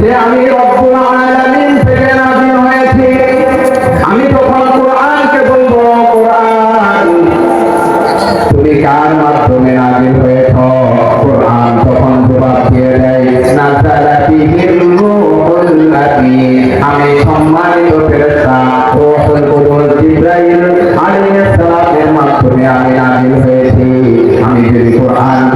যে আমি রব্বুল আলামিন থেকে নাযিল হয়েছি, আমি তখন কোরআনকে বলব, কোরআন, তুমি কার মাধ্যমে নাযিল হয়েছ? কোরআন তখন জবাব দিয়ে দেয় নাযালা বিহির রূহুল আমি সম্মানিত ফেরেশতা রূহুল কুদুস জিবরাইল আলাইহিস সালামের মাধ্যমে আমি নাযিল হয়েছি। আমি যদি কোরআনকে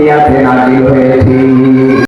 Mi